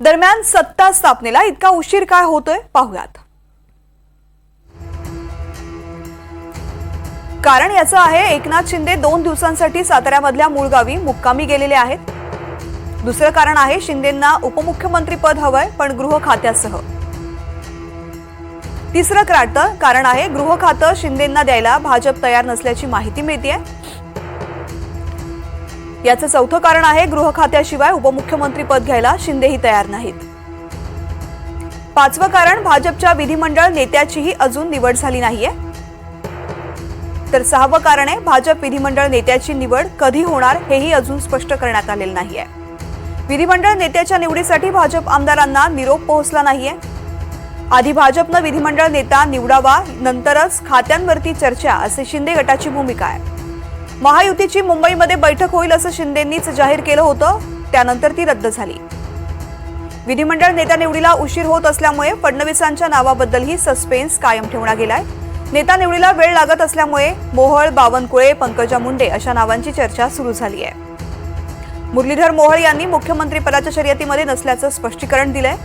दरम्यान सत्ता स्थापनेला इतका उशीर काय होतोय? पाहुयात. कारण याचं आहे एकनाथ शिंदे दोन दिवसांसाठी साताऱ्यामधल्या मूळ गावी मुक्कामी गेलेले आहेत. दुसरं कारण आहे शिंदेंना उपमुख्यमंत्रीपद हवंय पण गृह खात्यासह. तिसरं क्राटं कारण आहे गृह खातं शिंदेंना द्यायला भाजप तयार नसल्याची माहिती मिळते याचं चौथं कारण आहे गृह खात्याशिवाय उपमुख्यमंत्रीपद घ्यायला शिंदेही तयार नाहीत. पाचवं कारण भाजपच्या विधिमंडळ नेत्याचीही अजून निवड झाली नाहीये. तर सहावं कारण आहे भाजप विधिमंडळ नेत्याची निवड कधी होणार हेही अजून स्पष्ट करण्यात आलेलं नाहीये. विधिमंडळ नेत्याच्या निवडीसाठी भाजप आमदारांना निरोप पोहोचला नाहीये. आधी भाजपनं विधिमंडळ नेता निवडावा नंतरच खात्यांवरती चर्चा असे शिंदे गटाची भूमिका आहे. महायुतीची मुंबईमध्ये बैठक होईल असं शिंदेंनीच जाहीर केलं होतं. त्यानंतर ती रद्द झाली. विधिमंडळ नेता निवडीला उशीर होत असल्यामुळे फडणवीसांच्या नावाबद्दलही सस्पेन्स कायम ठेवण्यात गेलाय. नेता निवडीला वेळ लागत असल्यामुळे मोहळ बावनकुळे पंकजा मुंडे अशा नावांची चर्चा सुरू झाली आहे. मुरलीधर मोहळ यांनी मुख्यमंत्रीपदाच्या शर्यतीमध्ये नसल्याचं स्पष्टीकरण दिलंय.